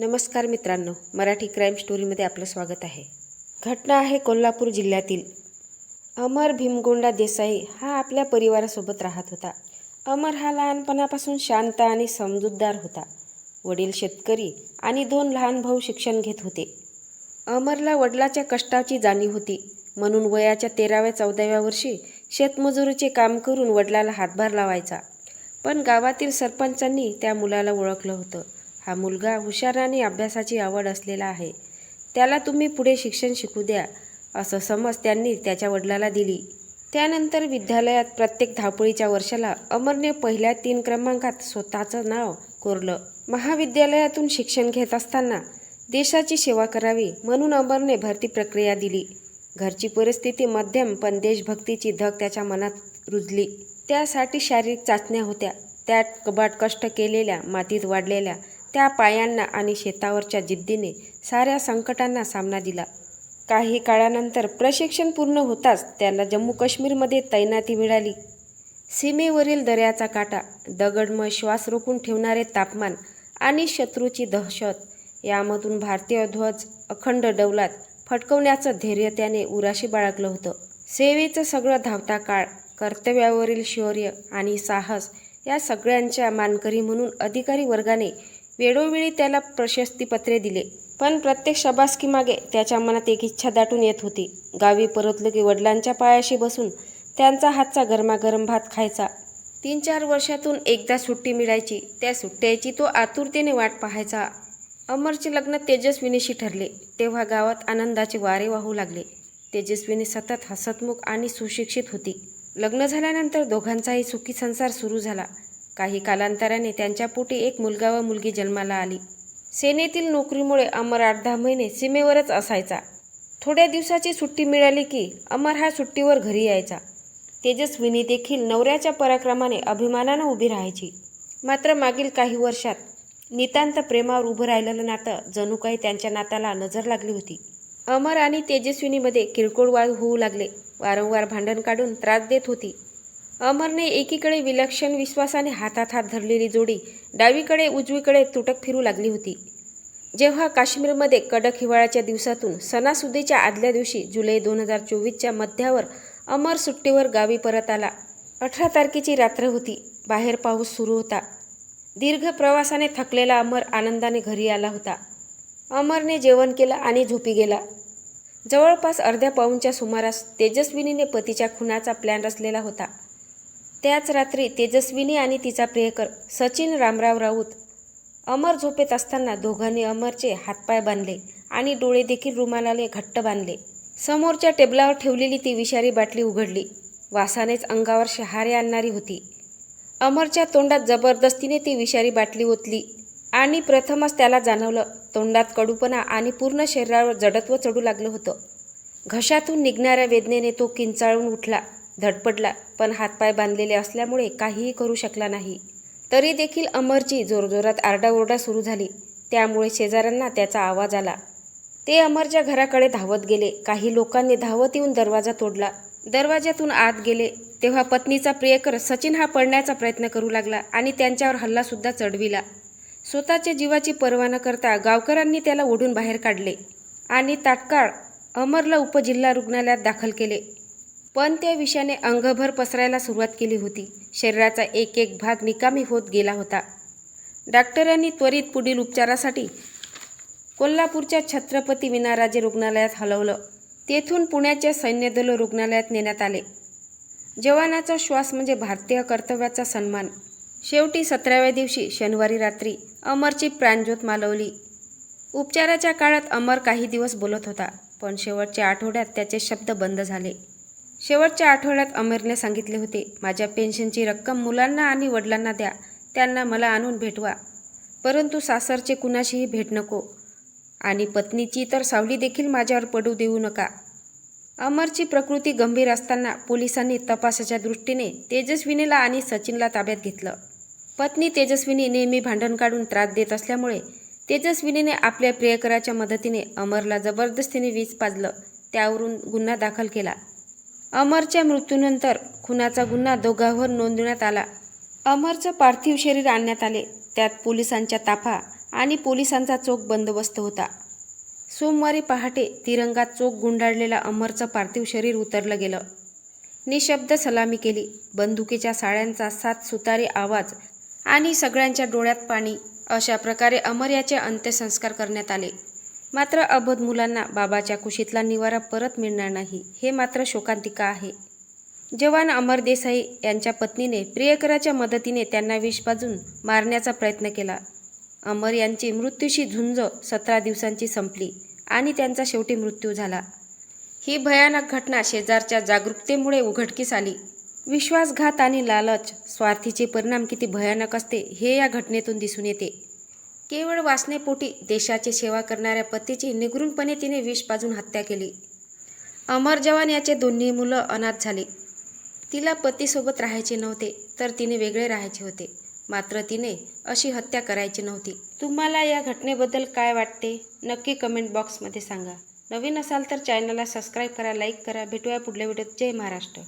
नमस्कार मित्रांनो मराठी क्राईम स्टोरीमध्ये आपलं स्वागत आहे. घटना आहे कोल्हापूर जिल्ह्यातील. अमर भीमगोंडा देसाई हा आपल्या परिवारासोबत राहत होता. अमर हा लहानपणापासून शांत आणि समजूतदार होता. वडील शेतकरी आणि दोन लहान भाऊ शिक्षण घेत होते. अमरला वडिलाच्या कष्टाची जाणीव होती. म्हणून वयाच्या तेराव्या चौदाव्या वर्षी शेतमजुरीचे काम करून वडिलाला हातभार लावायचा. पण गावातील सरपंचांनी त्या मुलाला ओळखलं होतं. हा मुलगा हुशार आणि अभ्यासाची आवड असलेला आहे. त्याला तुम्ही पुढे शिक्षण शिकू द्या असं समज त्यांनी त्याच्या वडिलाला दिली. त्यानंतर विद्यालयात प्रत्येक धावपळीच्या वर्षाला अमरने पहिल्या तीन क्रमांकात स्वतःचं नाव कोरलं. महाविद्यालयातून शिक्षण घेत असताना देशाची सेवा करावी म्हणून अमरने भरती प्रक्रिया दिली. घरची परिस्थिती मध्यम पण देशभक्तीची धग त्याच्या मनात रुजली. त्यासाठी शारीरिक चाचण्या होत्या. त्यात कबाट कष्ट केलेल्या मातीत वाढलेल्या त्या पायांना आणि शेतावरच्या जिद्दीने साऱ्या संकटांना सामना दिला. काही काळानंतर प्रशिक्षण पूर्ण होताच त्याला जम्मू काश्मीरमध्ये तैनाती मिळाली. सीमेवरील दऱ्याचा काटा दगडमय श्वास रोखून ठेवणारे तापमान आणि शत्रूची दहशत यामधून भारतीय ध्वज अखंड डौलात फटकवण्याचं धैर्य त्याने उराशी बाळगलं होतं. सेवेचं सगळं धावता काळ कर्तव्यावरील शौर्य आणि साहस या सगळ्यांच्या मानकरी म्हणून अधिकारी वर्गाने वेळोवेळी त्याला प्रशस्तीपत्रे दिले. पण प्रत्येक शबासकीमागे त्याच्या मनात एक इच्छा दाटून येत होती. गावी परतलो की वडिलांच्या पायाशी बसून त्यांचा हातचा गरमागरम भात खायचा. तीन चार वर्षातून एकदा सुट्टी मिळायची. त्या सुट्ट्याची तो आतुरतेने वाट पाहायचा. अमरचे लग्न तेजस्विनीशी ठरले. तेव्हा गावात आनंदाचे वारे वाहू लागले. तेजस्विनी सतत हसतमुख आणि सुशिक्षित होती. लग्न झाल्यानंतर दोघांचाही सुखी संसार सुरू झाला. काही कालांतराने त्यांच्या पोटी एक मुलगा व मुलगी जन्माला आली. सेनेतील नोकरीमुळे अमर आठ दहा महिने सीमेवरच असायचा. थोड्या दिवसाची सुट्टी मिळाली की अमर हा सुट्टीवर घरी यायचा. तेजस्विनी देखील नवऱ्याच्या पराक्रमाने अभिमानानं उभी राहायची. मात्र मागील काही वर्षात नितांत प्रेमावर उभं राहिलेलं नातं जणू काही त्यांच्या नात्याला नजर लागली होती. अमर आणि तेजस्विनीमध्ये किरकोळ वाद होऊ लागले. वारंवार भांडण काढून त्रास देत होती. अमरने एकीकडे विलक्षण विश्वासाने हातात हात धरलेली जोडी डावीकडे उजवीकडे तुटक फिरू लागली होती. जेव्हा काश्मीरमध्ये कडक हिवाळ्याच्या दिवसातून सणासुदीच्या आदल्या दिवशी जुलै दोन हजार चोवीसच्या मध्यावर अमर सुट्टीवर गावी परत आला. अठरा तारखेची रात्र होती. बाहेर पाऊस सुरू होता. दीर्घ प्रवासाने थकलेला अमर आनंदाने घरी आला होता. अमरने जेवण केलं आणि झोपी गेला. जवळपास अर्ध्या पाऊनच्या सुमारास तेजस्विनीने पतीच्या खुनाचा प्लॅन रचलेला होता. त्याच रात्री तेजस्विनी आणि तिचा प्रियकर सचिन रामराव राऊत अमर झोपेत असताना दोघांनी अमरचे हातपाय बांधले आणि डोळे देखील रुमालाने घट्ट बांधले. समोरच्या टेबलावर ठेवलेली ती विषारी बाटली उघडली. वासानेच अंगावर शहारे आणणारी होती. अमरच्या तोंडात जबरदस्तीने ती विषारी बाटली ओतली आणि प्रथमच त्याला जाणवलं तोंडात कडूपणा आणि पूर्ण शरीरावर जडत्व चढू लागलं होतं. घशातून निघणाऱ्या वेदनेने तो किंचाळून उठला. धडपडला पण हातपाय बांधलेले असल्यामुळे काहीही करू शकला नाही. तरी देखील अमरची जोरजोरात आरडाओरडा सुरू झाली. त्यामुळे शेजाऱ्यांना त्याचा आवाज आला. ते अमरच्या घराकडे धावत गेले. काही लोकांनी धावत येऊन दरवाजा तोडला. दरवाज्यातून आत गेले. तेव्हा पत्नीचा प्रियकर सचिन हा पडण्याचा प्रयत्न करू लागला आणि त्यांच्यावर हल्लासुद्धा चढविला. स्वतःच्या जीवाची पर्वा न करता गावकऱ्यांनी त्याला ओढून बाहेर काढले आणि तात्काळ अमरला उपजिल्हा रुग्णालयात दाखल केले. पण त्या विषाने अंगभर पसरायला सुरुवात केली होती. शरीराचा एक एक भाग निकामी होत गेला होता. डॉक्टरांनी त्वरित पुढील उपचारासाठी कोल्हापूरच्या छत्रपती विनाराजे रुग्णालयात हलवलं. तेथून पुण्याच्या सैन्यदल रुग्णालयात नेण्यात आले. जवानाचा श्वास म्हणजे भारतीय कर्तव्याचा सन्मान. शेवटी सतराव्या दिवशी शनिवारी रात्री अमरची प्राणज्योत मालवली. उपचाराच्या काळात अमर काही दिवस बोलत होता पण शेवटच्या आठवड्यात त्याचे शब्द बंद झाले. शेवटच्या आठवड्यात अमरने सांगितले होते माझ्या पेन्शनची रक्कम मुलांना आणि वडिलांना द्या त्यांना मला आणून भेटवा. परंतु सासरचे कुणाशीही भेट नको आणि पत्नीची तर सावली देखील माझ्यावर पडू देऊ नका. अमरची प्रकृती गंभीर असताना पोलिसांनी तपासाच्या दृष्टीने तेजस्विनीला आणि सचिनला ताब्यात घेतलं. पत्नी तेजस्विनी नेहमी भांडण काढून त्रास देत असल्यामुळे तेजस्विनीने आपल्या प्रियकराच्या मदतीने अमरला जबरदस्तीने वीज पाजलं त्यावरून गुन्हा दाखल केला. अमरच्या मृत्यूनंतर खुनाचा गुन्हा दोघांवर नोंदवण्यात आला. अमरचं पार्थिव शरीर आणण्यात आले. त्यात पोलिसांच्या ताफा आणि पोलिसांचा चोख बंदोबस्त होता. सोमवारी पहाटे तिरंगात चोख गुंडाळलेला अमरचं पार्थिव शरीर उतरलं गेलं. निशब्द सलामी केली. बंदुकीच्या साड्यांचा सात सुतारी आवाज आणि सगळ्यांच्या डोळ्यात पाणी. अशा प्रकारे अमर याचे अंत्यसंस्कार करण्यात आले. मात्र अबोध मुलांना बाबाच्या कुशीतला निवारा परत मिळणार नाही हे मात्र शोकांतिका आहे. जवान अमर देसाई यांच्या पत्नीने प्रियकराच्या मदतीने त्यांना विष पाजून मारण्याचा प्रयत्न केला. अमर यांची मृत्यूशी झुंज सतरा दिवसांची संपली आणि त्यांचा शेवटी मृत्यू झाला. ही भयानक घटना शेजारच्या जागरूकतेमुळे उघडकीस आली. विश्वासघात आणि लालच स्वार्थीचे परिणाम किती भयानक असते हे या घटनेतून दिसून येते. केवळ वासनेपोटी देशाची सेवा करणाऱ्या पतीची निगृणपणे तिने विष पाजून हत्या केली. अमर जवान याचे दोन्ही मुलं अनाथ झाली. तिला पतीसोबत राहायचे नव्हते तर तिने वेगळे राहायचे होते. मात्र तिने अशी हत्या करायची नव्हती. तुम्हाला या घटनेबद्दल काय वाटते? नक्की कमेंट बॉक्समध्ये सांगा. नवीन असाल तर चॅनलला सबस्क्राईब करा लाईक करा. भेटूया पुढल्या व्हिडिओत जय महाराष्ट्र.